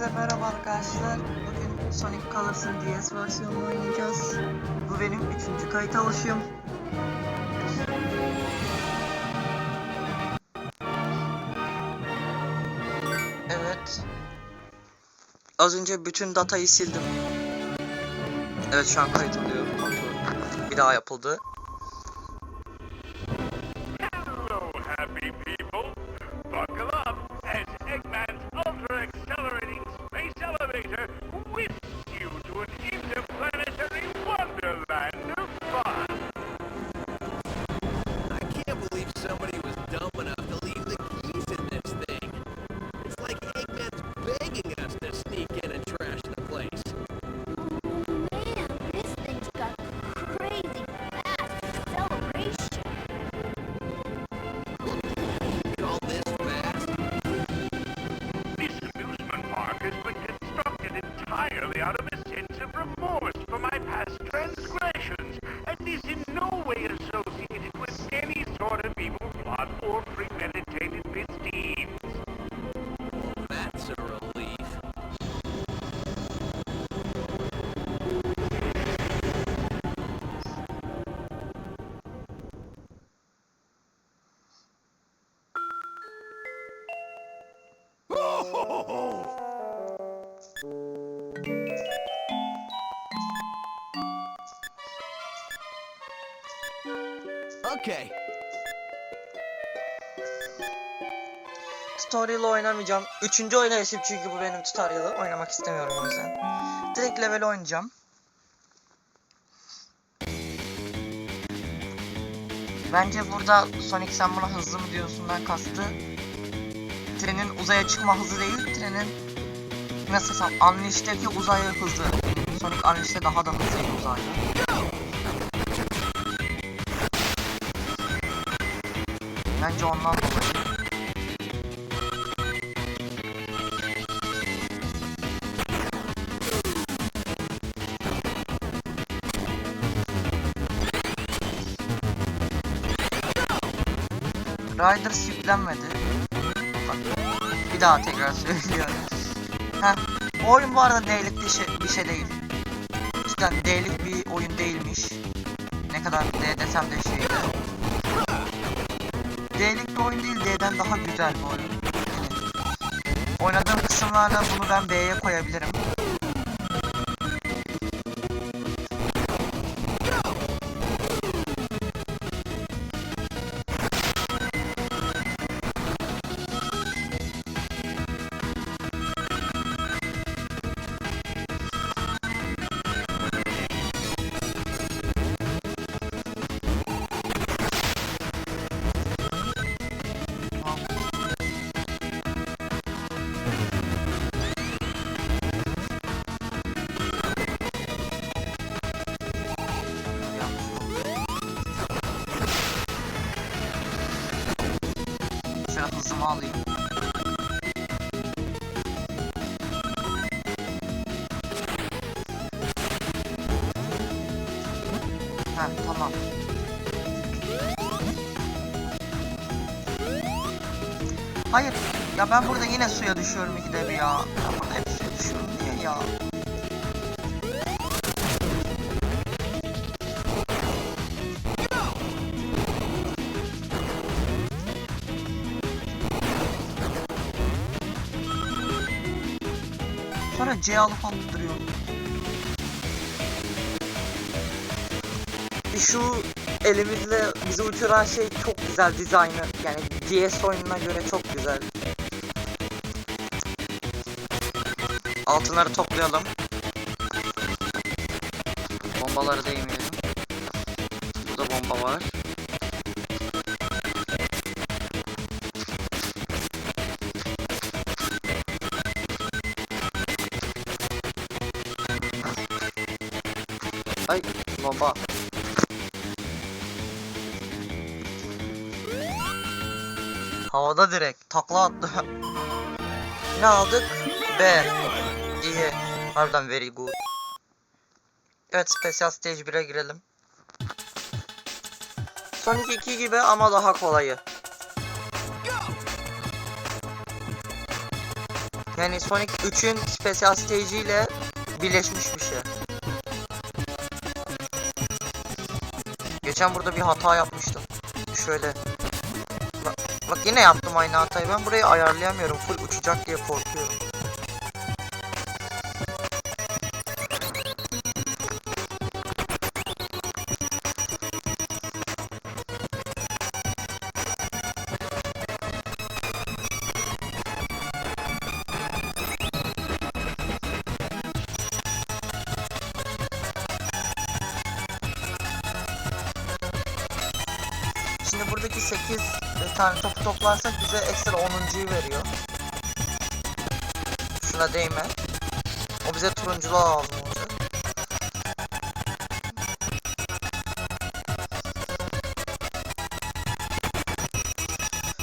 Hepinize merhaba arkadaşlar. Bugün Sonic Colors'ın DS versiyonunu oynayacağız. Bu benim üçüncü kayıt alışım. Evet. Az önce bütün datayı sildim. Evet şu an kayıt alıyor. Bir daha yapıldı. Okay. Tutorial oynamayacağım. Üçüncü oynayışım çünkü bu benim tutorial'ı. Oynamak istemiyorum o yüzden. Direkt level oynayacağım. Bence burada Sonic sen buna hızlı mı diyorsundan kastı. Trenin uzaya çıkma hızı değil, trenin nasıl desem Unleashed'deki uzay hızı. Sonic Unleashed'de daha da hızlıydı uzayda. Bence ondan dolayı. Rider yüklenmedi. Bir daha tekrar söylüyorum. Heh. Oyun bu arada değerlik bir şey, bir şey değil. Cidden değerlik bir oyun değilmiş. Ne kadar de desem de şeydi. D'lik bir oyun değil, D'den daha güzel bir oyun. Oynadığım kısımlarda bunu ben B'ye koyabilirim. Alayım. Ha tamam. Hayır. Ya ben burada yine suya düşüyorum ikide bir ya. Sonra C alıp duruyor. Şu elimizle bizi uçuran şey çok güzel dizaynı. Yani DS oyununa göre çok güzel. Altınları toplayalım. Bombaları değmeyelim. Ay bomba. Havada direkt takla attı. ne aldık? B. İyi. Harbiden very good. Evet Special Stage 1'e girelim. Sonic 2 gibi ama daha kolayı. Yani Sonic 3'ün Special Stage ile birleşmiş bir şey. Geçen burada bir hata yapmıştım. Şöyle. Bak, bak yine yaptım aynı hatayı. Ben burayı ayarlayamıyorum. Full uçacak diye korkuyorum. 8 tane topu toplarsak bize ekstra 10.yu veriyor. Şuna değme. O bize turunculuğa lazım.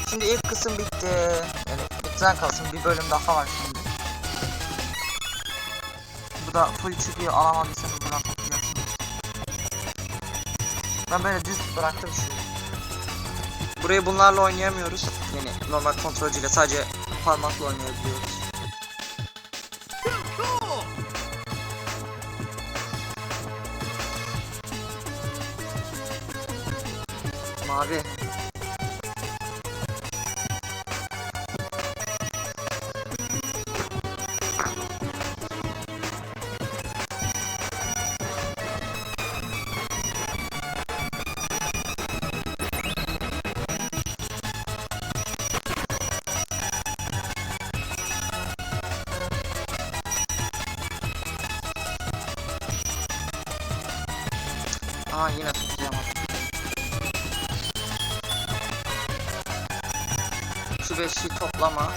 Şimdi ilk kısım bitti. Yani bitsen kalsın bir bölüm daha var şimdi. Bu da full çıkıyor alamadıysanız bırakacaksınız. Ben böyle düz bıraktım şimdi. Burayı bunlarla oynayamıyoruz. Yani normal kontrolcüyle sadece parmakla oynayabiliyoruz. Mavi. Aa yine tutlayamadım. Şu beşi toplama.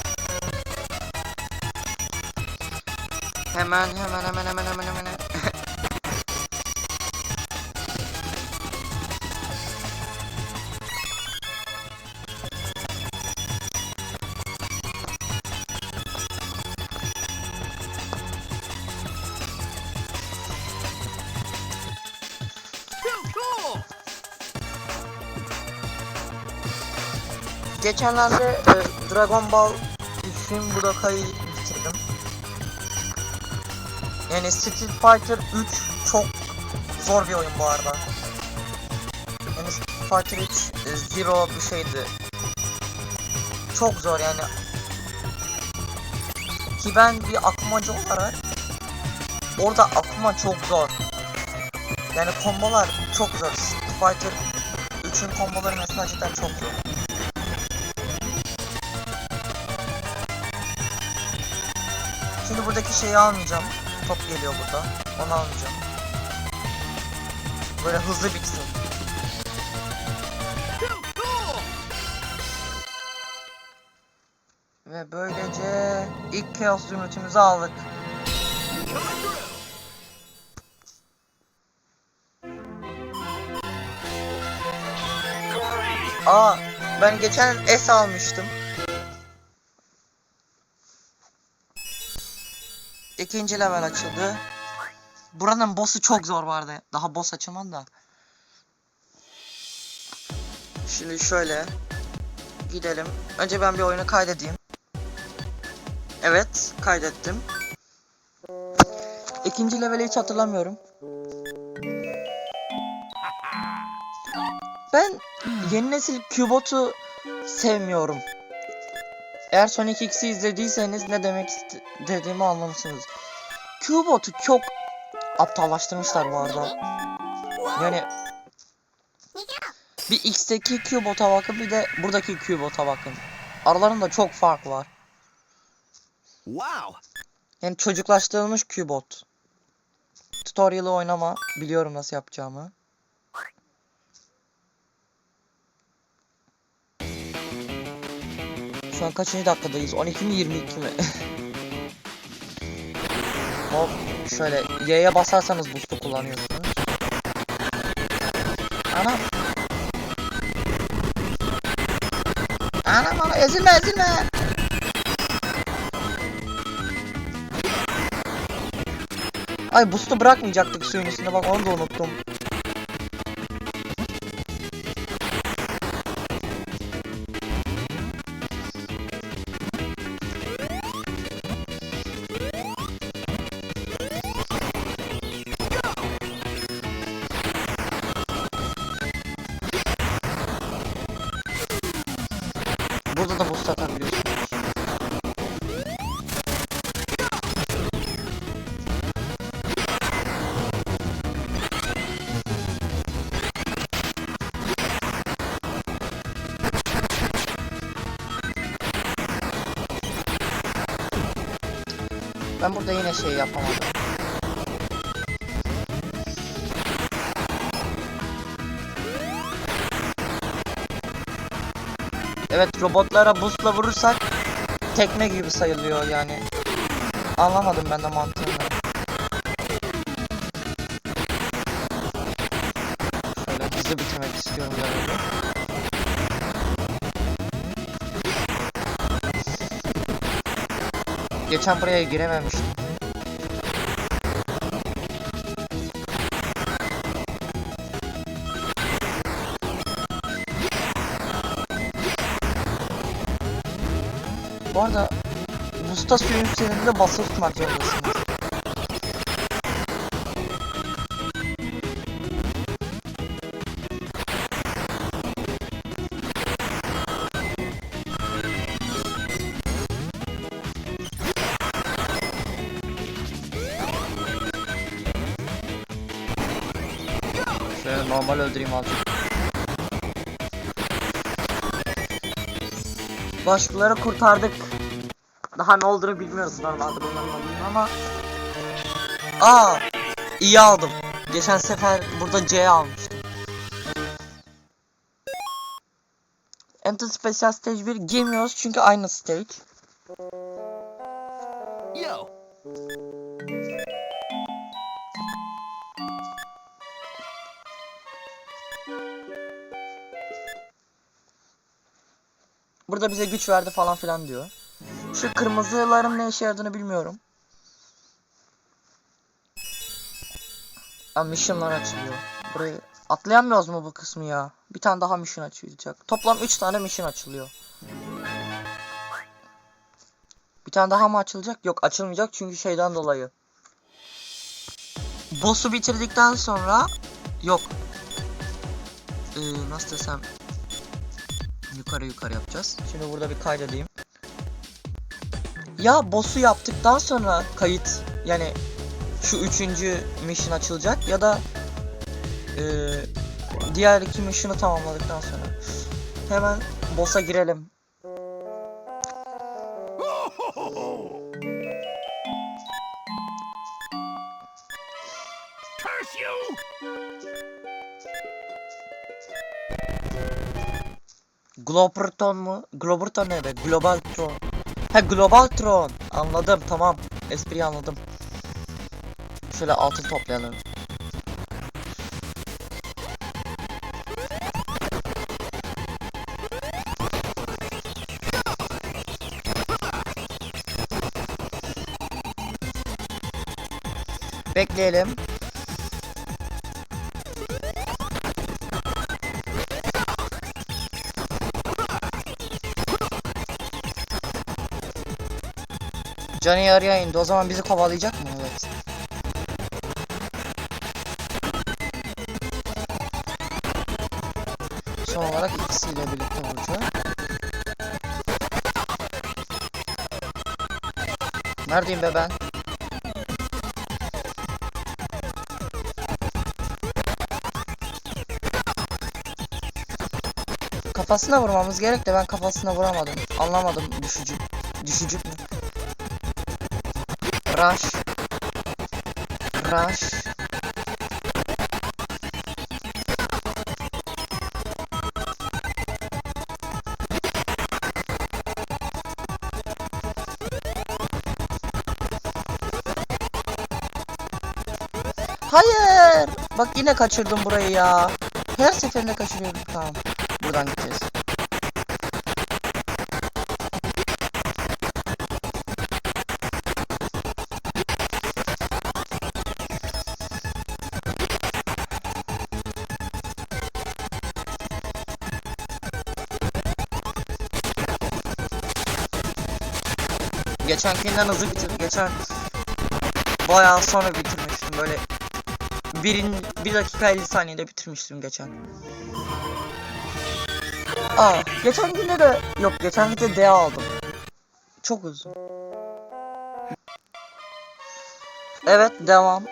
Hemen hemen hemen hemen hemen hemen. Geçenlerde e, Dragon Ball Shin Budokai'yi bitirdim. Yani Street Fighter 3 çok zor bir oyun bu arada. Yani Street Fighter 3 e, Zero bir şeydi. Çok zor yani. Ki ben bir akumacı olarak orada akuma çok zor. Yani kombolar çok zor. Street Fighter 3'ün komboları mesela cidden çok zor. Şimdi buradaki şeyi almayacağım. Top geliyor burada. Onu almayacağım. Böyle hızlı bitsin. Ve böylece ilk Chaos zümrütümüzü aldık. Aa, ben geçen S almıştım. İkinci level açıldı. Buranın boss'u çok zor vardı. Daha boss açılmadı da. Şimdi şöyle gidelim. Önce ben bir oyunu kaydedeyim. Evet, kaydettim. İkinci leveli hiç hatırlamıyorum. Ben yeni nesil Cubot'u sevmiyorum. Eğer Sonic X'i izlediyseniz ne demek istediğimi anlamışsınız. Cubot'u çok aptallaştırmışlar bu arada. Yani bir X'teki Cubot'a bakın bir de buradaki Cubot'a bakın. Aralarında çok fark var. Wow. Yani çocuklaştırılmış Cubot. Tutorial'ı oynama. Biliyorum nasıl yapacağımı. Şu an kaçıncı dakikadayız? 12 mi 22 mi? Hop şöyle Y'ye basarsanız boost'u kullanıyorsunuz. Ana. Ana bana ezilme ezilme. Ay boost'u bırakmayacaktık suyun üstünde bak onu da unuttum. Ben burada yine şey yapamadım. Evet robotlara boostla vurursak tekme gibi sayılıyor yani. Anlamadım ben de mantığını. Geçen buraya girememiştim. Bu arada Busta suyun üzerinde basılı zorundasınız. Normal öldüreyim azıcık. Başkaları kurtardık. Daha ne olduğunu bilmiyoruz normalde bunların adını ama Aa iyi aldım. Geçen sefer burada C almıştım. Enter Special Stage 1 girmiyoruz çünkü aynı stage. Yo. Burada bize güç verdi falan filan diyor. Şu kırmızıların ne işe yaradığını bilmiyorum. Aa, missionlar açılıyor. Burayı atlayamıyoruz mu bu kısmı ya? Bir tane daha mission açılacak. Toplam 3 tane mission açılıyor. Bir tane daha mı açılacak? Yok açılmayacak çünkü şeyden dolayı. Boss'u bitirdikten sonra yok. Ee, nasıl desem yukarı yukarı yapacağız. Şimdi burada bir kaydedeyim. Ya boss'u yaptıktan sonra kayıt yani şu üçüncü mission açılacak ya da ee, diğer iki mission'ı tamamladıktan sonra. Hemen boss'a girelim. Globerton mu? Globerton ne be? Globaltron. Ha Globaltron. Anladım tamam. Espriyi anladım. Şöyle altın toplayalım. Bekleyelim. Johnny yarıya indi. O zaman bizi kovalayacak mı? Evet. Son olarak ikisiyle birlikte vuracağım. Neredeyim be ben? Kafasına vurmamız gerek de ben kafasına vuramadım. Anlamadım düşücü. Düşücük mü? Rush. Rush. Hayır. Bak yine kaçırdım burayı ya. Her seferinde kaçırıyorum. Tamam. Buradan gideceğiz. Geçenkinden hızlı bitirdim. Geçen bayağı sonra bitirmiştim böyle. Birin, bir dakika 50 saniyede bitirmiştim geçen. Aa, geçen günde de yok geçen günde D aldım. Çok uzun. Evet devam.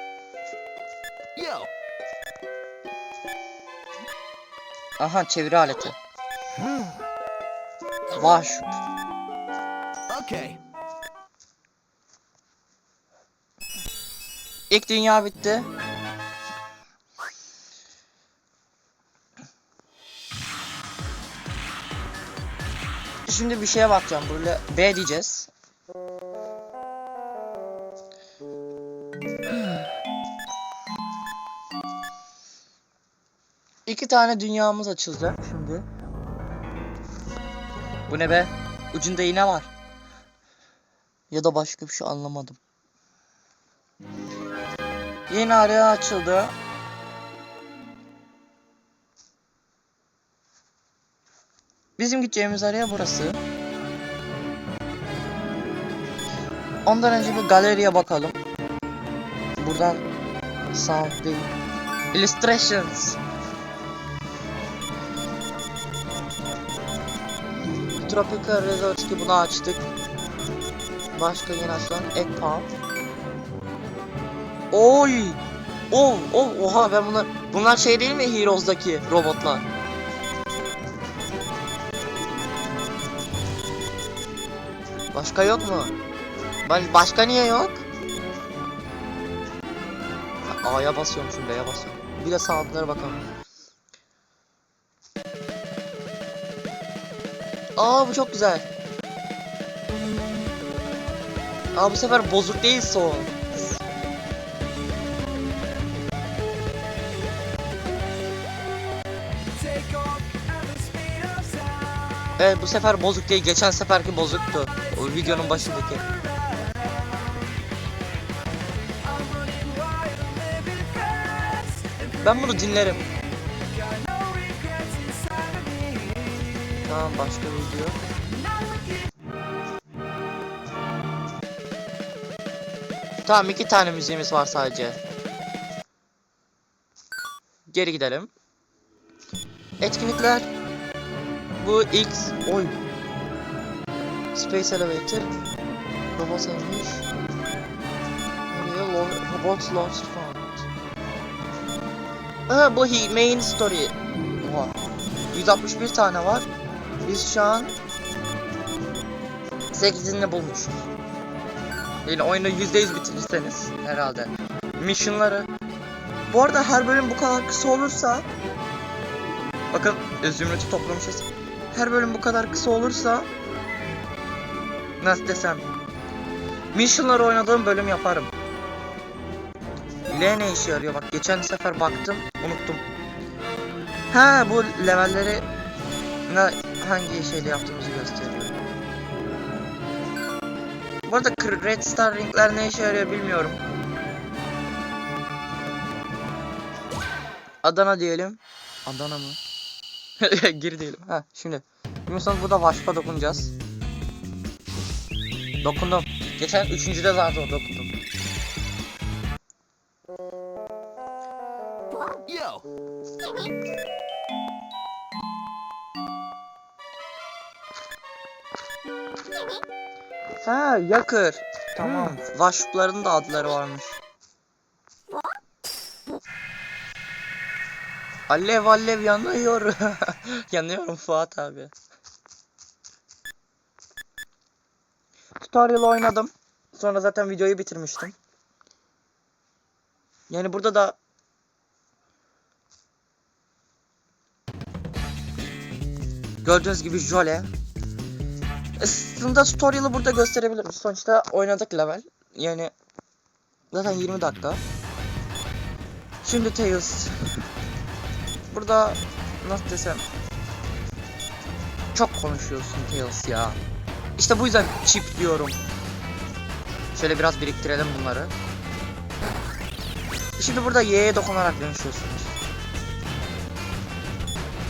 Aha çeviri aleti. Var. okay. İlk dünya bitti. Şimdi bir şeye bakacağım. Böyle B diyeceğiz. İki tane dünyamız açılacak şimdi. Bu ne be? Ucunda iğne var. Ya da başka bir şey anlamadım. Yeni araya açıldı. Bizim gideceğimiz araya burası. Ondan önce bir galeriye bakalım. Buradan sound değil. Illustrations. Tropical Resort ki bunu açtık. Başka yeni açılan Egg Pump. Oy! Oh, oh, oha ben bunlar bunlar şey değil mi Heroes'daki robotlar? Başka yok mu? Başka niye yok? A'ya basıyormuşum, B'ye basıyorum. Bir de soundlara bakalım. Aa bu çok güzel. Aa bu sefer bozuk değil son. Evet bu sefer bozuk değil. Geçen seferki bozuktu. O videonun başındaki. Ben bunu dinlerim. Tamam başka video. Tamam iki tane müziğimiz var sadece. Geri gidelim. Etkinlikler. Bu X oy. Space Elevator. Robot? Lo- Robot Lost Found. Aha bu main story. Oha. 161 tane var. Biz şu an 8'ini bulmuşuz. Yani oyunu %100 bitirirseniz herhalde. Mission'ları. Bu arada her bölüm bu kadar kısa olursa Bakın zümrütü toplamışız. Her bölüm bu kadar kısa olursa Nasıl desem Mission'ları oynadığım bölüm yaparım. L ne işe yarıyor? Bak geçen sefer baktım unuttum. Ha bu levelleri ne, hangi şeyle yaptığımızı gösteriyor. Bu arada Red Star ringler ne işe yarıyor bilmiyorum. Adana diyelim. Adana mı? Gir diyelim. Ha şimdi. Biliyorsanız burada Vaşp'a dokunacağız. Dokundum. Geçen üçüncüde zaten dokundum. Yo, Ha yakır. Tamam. Vaşp'ların da adları varmış. Alev alev yanıyor. Yanıyorum Fuat abi. Tutorial oynadım. Sonra zaten videoyu bitirmiştim. Yani burada da Gördüğünüz gibi Jole. Aslında tutorial'ı burada gösterebilirim. Sonuçta oynadık level. Yani zaten 20 dakika. Şimdi Tails. Burada nasıl desem çok konuşuyorsun Tails ya. İşte bu yüzden chip diyorum. Şöyle biraz biriktirelim bunları. Şimdi burada Y'ye dokunarak dönüşüyorsunuz.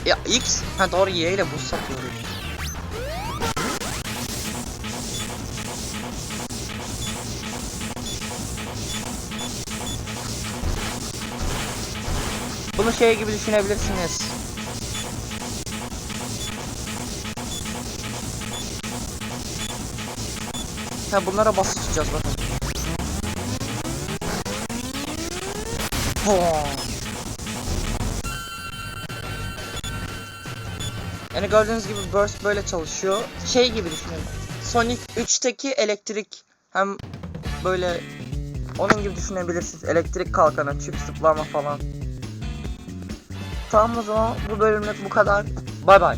Ya X, ha doğru Y ile buz satıyoruz. Bunu şey gibi düşünebilirsiniz. Ha bunlara basılı tutacağız bakın. Yani gördüğünüz gibi burst böyle çalışıyor. Şey gibi düşünün. Sonic 3'teki elektrik hem böyle onun gibi düşünebilirsiniz. Elektrik kalkanı, çift zıplama falan. Tamam o zaman bu bölümlük bu kadar. Bay bay.